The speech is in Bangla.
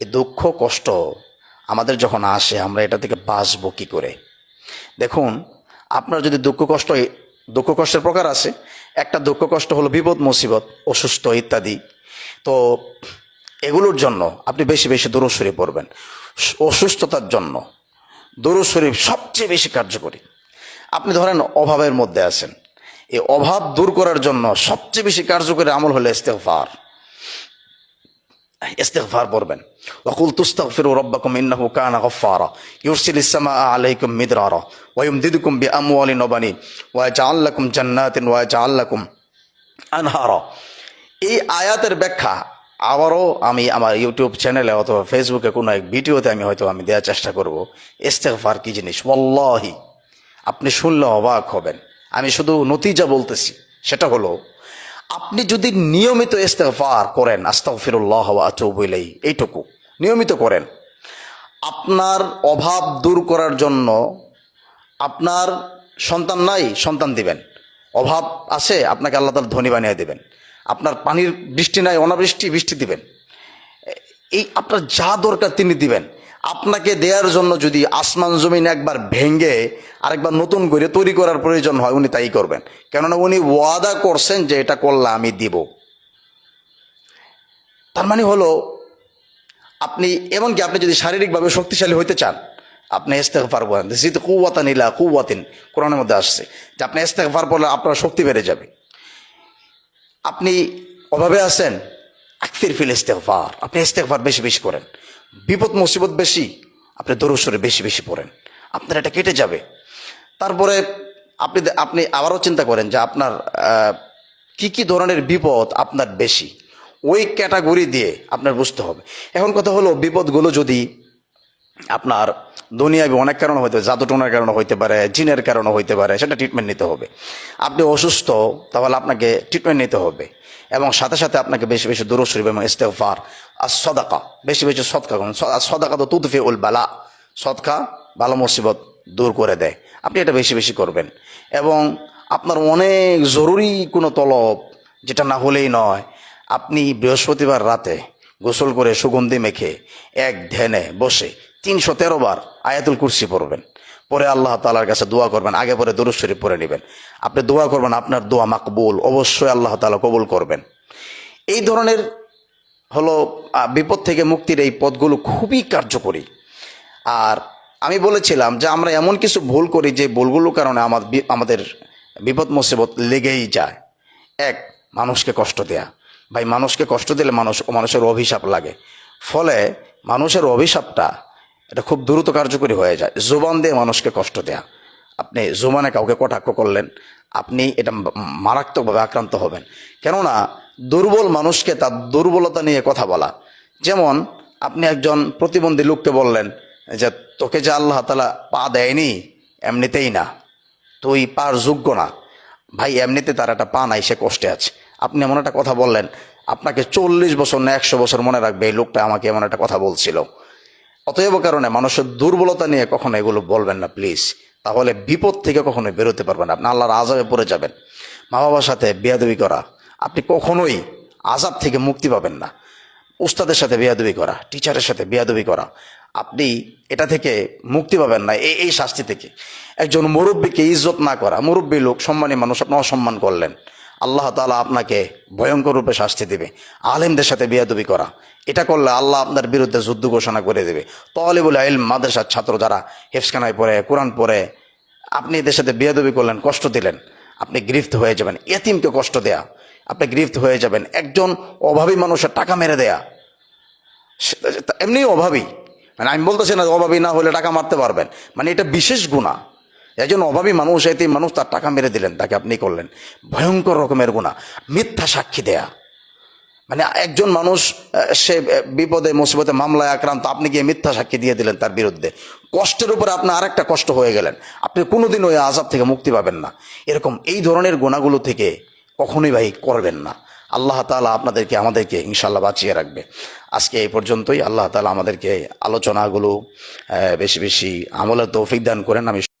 এই দুঃখ, কষ্ট আমাদের যখন আসে, আমরা এটা থেকে বাঁচবো কী করে? দেখুন, আপনার যদি দুঃখ, কষ্ট দুঃখ, কষ্টের প্রকার আছে একটা দুঃখ, কষ্ট হলো বিপদ, মুসিবত, অসুস্থ ইত্যাদি। তো এগুলোর জন্য আপনি বেশি বেশি দূরস্বরী পড়বেন। অসুস্থতার জন্য দূরস্বরী সবচেয়ে বেশি কার্যকরী। আপনি ধরেন অভাবের মধ্যে আছেন। এই অভাব দূর করার জন্য সবচেয়ে বেশি কার্যকরী আমল হলো ইস্তেফার ইস্তেগফার পড়বেন وقل تستغفروا ربكم انه كان غفارا يرسل السماء عليكم مدرارا ويمددكم باموال وبنين ويجعل لكم جنات ويجعل لكم আনহারা এই আয়াতের ব্যাখ্যা আবারও আমি আমার ইউটিউব চ্যানেলে অথবা ফেসবুকে কোনো এক ভিডিওতে আমি হয়তো আমি দেওয়ার চেষ্টা করব ইস্তেগফার কি জিনিস ওয়াল্লাহি আপনি শুনলে অবাক হবেন আমি শুধু নতিজা বলতেছি সেটা হলো আপনি যদি নিয়মিত ইস্তেগফার করেন আতুবু ইলাইহি, এইটুকু নিয়মিত করেন। আপনার অভাব দূর করার জন্য আপনার সন্তান নাই, সন্তান দিবেন। অভাব আছে, আপনাকে আল্লাহ তালা ধনী বানিয়ে দেবেন। আপনার পানির বৃষ্টি নাই, অনাবৃষ্টি, বৃষ্টি দিবেন। এই আপনার যা দরকার তিনি দিবেন। আপনাকে দেওয়ার জন্য যদি আসমান জমিন একবার ভেঙ্গে আরেকবার নতুন করে তৈরি করার প্রয়োজন হয়, উনি তাই করবেন। কেননা উনি ওয়াদা করছেন যে এটা করলে আমি দিব। তার মানে হলো, আপনি এমনকি আপনি যদি শারীরিকভাবে শক্তিশালী হইতে চান, আপনি ইস্তেগফার বলেন জিদ কুয়াতান ইলা কুয়াতিন কোরআনের মধ্যে আসছে যে আপনি ইস্তেগফার পড়লে আপনার শক্তি বেড়ে যাবে। আপনি অভাবে আছেন, আকফির ফিল ইস্তেগফার। আপনি ইস্তেগফার বেশি বেশি করেন। বিপদ মুসিবত বেশি, আপনি দরুসরে বেশি বেশি পড়েন। আপনার এটা কেটে যাবে। তারপরে আপনি আপনি আবারও চিন্তা করেন যে আপনার কি কি ধরনের বিপদ আপনার বেশি? ওই ক্যাটাগরি দিয়ে আপনার বুঝতে হবে। এখন কথা হলো, বিপদগুলো যদি আপনার দুনিয়াবি অনেক কারণে হইতে জাদুটনার কারণে হইতে পারে, জিনের কারণে হইতে পারে, সেটা ট্রিটমেন্ট নিতে হবে। আপনি অসুস্থ, তাহলে আপনাকে ট্রিটমেন্ট নিতে হবে। এবং সাথে সাথে আপনাকে বেশি বেশি দূরশরীফ এবং ইস্তেফার আর সদাকা বেশি বেশি সৎকা করুন। সদাকা তো তুদফি উল বালা, সৎকা ভালো মুসিবত দূর করে দেয়। আপনি এটা বেশি বেশি করবেন। এবং আপনার অনেক জরুরি কোনো তলব, যেটা না হলেই নয়, আপনি বৃহস্পতিবার রাতে গোসল করে সুগন্ধি মেখে এক ধ্যানে বসে তিনশো তেরো বার আয়াতুল কুরসি পড়বেন। পরে আল্লাহ তালার কাছে দোয়া করবেন, আগে পরে দরুদ শরীফ পরে নেবেন। আপনি দোয়া করবেন, আপনার দোয়া মাকবুল, অবশ্যই আল্লাহ তালা কবুল করবেন। এই ধরনের হলো বিপদ থেকে মুক্তির এই পদগুলো খুবই কার্যকরী। আর আমি বলেছিলাম যে আমরা এমন কিছু ভুল করি যে ভুলগুলোর কারণে আমার আমাদের বিপদ মুসিবত লেগেই যায়। এক, মানুষকে কষ্ট দেয়া। ভাই, মানুষকে কষ্ট দিলে মানুষ মানুষের অভিশাপ লাগে। ফলে মানুষের অভিশাপটা এটা খুব দ্রুত কার্যকরী হয়ে যায়। জোবান দিয়ে মানুষকে কষ্ট দেয়া। আপনি জোবানে কাউকে কটাক্ষ করলেন, আপনি এটা মারাত্মকভাবে আক্রান্ত হবেন। কেননা, দুর্বল মানুষকে তার দুর্বলতা নিয়ে কথা বলা। যেমন, আপনি একজন প্রতিবন্ধী লোককে বললেন যে, তোকে যে আল্লাহ তালা পা দেয়নি, এমনিতেই না। তুই পার যোগ্য না। ভাই, এমনিতে তার একটা পা নাই, সে কষ্টে আছে। আপনি এমন একটা কথা বললেন, আপনাকে চল্লিশ বছর না একশো বছর মনে রাখবে এই লোকটা আমাকে এমন একটা কথা বলছিল। অতএব কারণে মানুষের দুর্বলতা নিয়ে কখনো এগুলো বলবেন না প্লিজ তাহলে বিপদ থেকে কখনো বেরোতে পারবেন আপনি আল্লাহর আজাবে পড়ে যাবেন। মা বাবার সাথে বেয়াদবি করা। আপনি কখনোই আজাব থেকে মুক্তি পাবেন না। উস্তাদের সাথে বেয়াদবি করা টিচারের সাথে বেয়াদবি করা। আপনি এটা থেকে মুক্তি পাবেন না এই এই শাস্তি থেকে। একজন মুরব্বীকে ইজ্জত না করা। মুরব্বী লোক, সম্মানী মানুষ, আপনি অসম্মান করলেন। আল্লাহ তাআলা আপনাকে ভয়ঙ্কর রূপে শাস্তি দেবে। আলেমদের সাথে বেয়াদবি করা। এটা করলে আল্লাহ আপনার বিরুদ্ধে যুদ্ধ ঘোষণা করে দেবে। তলিবুল ইলম, মাদ্রাসার ছাত্র যারা হেফসখানায় পড়ে, কোরআন পড়ে, আপনি এদের সাথে বেয়াদবি করলেন, কষ্ট দিলেন, আপনি গ্রিফত হয়ে যাবেন। এতিমকে কষ্ট দেয়া। আপনি গ্রিফত হয়ে যাবেন। একজন অভাবী মানুষের টাকা মেরে দেয়া। এমনি অভাবী। মানে আমি বলতেছি না অভাবী না হলে টাকা মারতে পারবেন। মানে এটা বিশেষ গুণা একজন অভাবী মানুষ এতে মানুষ তার টাকা মেরে দিলেন, তাকে আপনি করলেন। ভয়ঙ্কর রকমের গুণা মিথ্যা সাক্ষী দেয়া। মানে একজন মানুষ সে বিপদে, মুসিবতে, মামলায় আক্রান্ত, আপনি গিয়ে মিথ্যা সাক্ষী দিয়ে দিলেন তার বিরুদ্ধে। কষ্টের উপরে আপনি আরেকটা কষ্ট হয়ে গেলেন। আপনি কোনোদিন ওই আজাব থেকে মুক্তি পাবেন না। এরকম এই ধরনের গুণাগুলো থেকে কখনোই ভাই করবেন না। আল্লাহ তালা আপনাদেরকে, আমাদেরকে ইনশাল্লাহ বাঁচিয়ে রাখবে। আজকে এই পর্যন্তই। আল্লাহ তালা আমাদেরকে আলোচনাগুলো বেশি বেশি আমলের তৌফিক দান করেন। আমি